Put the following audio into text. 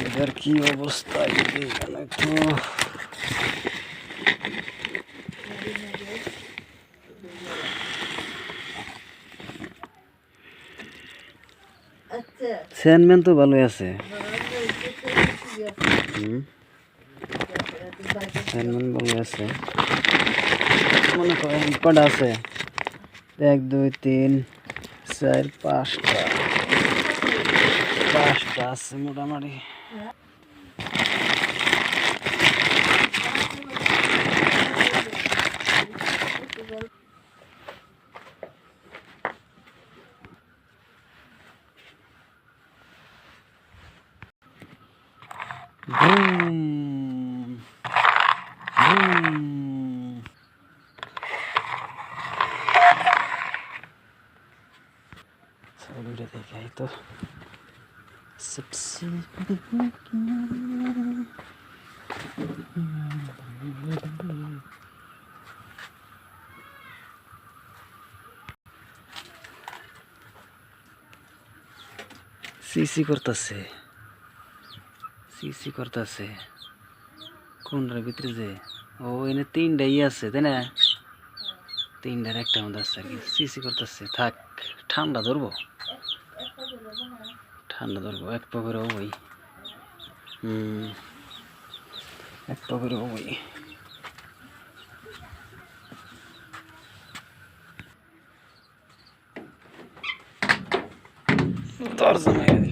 এদের কি অবস্থা এখানে তো আচ্ছা চেয়ারম্যান তো ভালোই আছে হুম চেয়ারম্যান ভালোই আছে মনে করেন কটা আছে এক দুই তিন চার পাঁচটা পাঁচটা আছে মোটামুটি Boom. Boom. Saluda de gaito. Sipsi. CC করতেছে সিসি করতেছে কোনটার ভিতরে যে ও এনে তিনটাই আছে তাই না তিনটার একটা মধ্যে আছে আর কি সিসি করতেছে থাক ঠান্ডা ধরবো ঠান্ডা ধরবো এক পা করে ওই হুম এক পা করে ওই দরজা মেরে